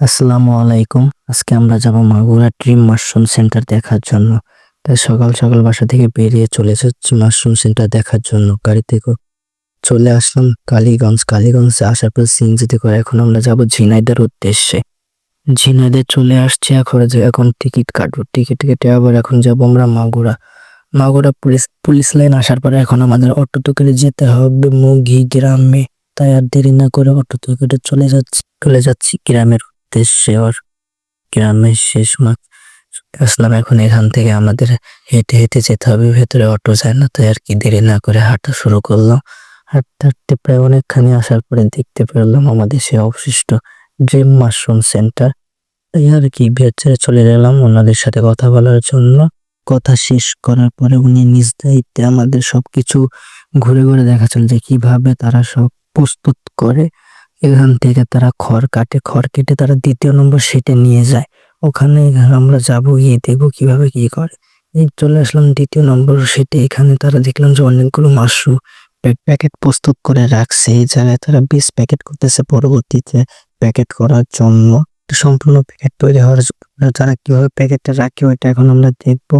আসসালামু আলাইকুম। আজকে আমরা যাব মাগুরা ড্রিম মাশরুম সেন্টার দেখার জন্য। তাই সকাল সকাল বাসা থেকে বেরিয়ে চলে এসেছি মাশরুম সেন্টার দেখার জন্য। গাড়ি থেকে চলে আসলাম কালীগঞ্জ। কালীগঞ্জে আসার পর সিএনজিতে করে এখন আমরা যাব ঝিনাইদের উদ্দেশ্যে। ঝিনাইদের চলে আসছি এখন যে এখন টিকিট কাটবো। টিকিট কেটে আবার এখন যাব আমরা Magura. Magura police police line আসার পরে এখন আমাদের অটোতে করে যেতে হবে। মুগি গ্রামে। তাই আর দেরি না করে অটোতে করে চলে যাচ্ছি চলে যাচ্ছি গ্রামের ওর গ্রামের শেষ মাঠ আসলাম। এখন এখান থেকে আমাদের হেঁটে হেঁটে যেতে হবে। ভেতরে অটো যায় না, তাই আর কি দেরি না করে হাঁটা শুরু করলাম। হাঁটতে হাঁটতে প্রায় অনেকখানি আসার পরে দেখতে পেলাম আমাদের সে অবশিষ্ট ড্রিম মাশরুম সেন্টার। তাই আর কি ছেড়ে চলে গেলাম ওনাদের সাথে কথা বলার জন্য। কথা শেষ করার পরে উনি নিজ দায়িত্বে আমাদের সবকিছু ঘুরে ঘুরে দেখাচ্ছেন যে কীভাবে তারা সব প্রস্তুত করে। এখান থেকে তারা খড় কাটে, খড় কেটে তারা দ্বিতীয় নম্বর সেটে নিয়ে যায়। ওখানে আমরা যাব, গিয়ে দেখব কীভাবে কি করে। এই চলে আসলাম দ্বিতীয় নম্বর সেটে এখানে তারা দেখলাম যে অনেকগুলো মাশরুম প্যাকেট প্রস্তুত করে রাখছে। এই জায়গায় তারা বিশ প্যাকেট করতেছে পরবর্তীতে প্যাকেট করার জন্য। সম্পূর্ণ প্যাকেট তৈরি হওয়ার তারা কীভাবে প্যাকেটটা রাখে ওইটা এখন আমরা দেখব।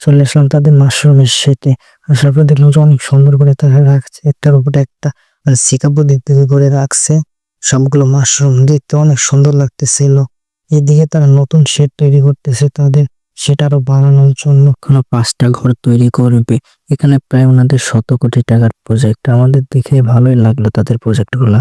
চলে আসলাম তাদের মাশরুমের সেটে আসার পর দেখলাম যে অনেক সুন্দর করে তারা রাখছে। একটার উপরে একটা সিকাবো দিতে করে রাখছে। সবগুলো মাশরুম দেখতে অনেক সুন্দর লাগতেছিল। এদিকে তারা নতুন শেড তৈরি করতেছে তাদের। সেটা আরও বাড়ানোর জন্য কোনো পাঁচটা ঘর তৈরি করবে। এখানে প্রায় ওনাদের শত কোটি টাকার প্রজেক্ট আমাদের দেখে ভালোই লাগল তাদের প্রজেক্টগুলা।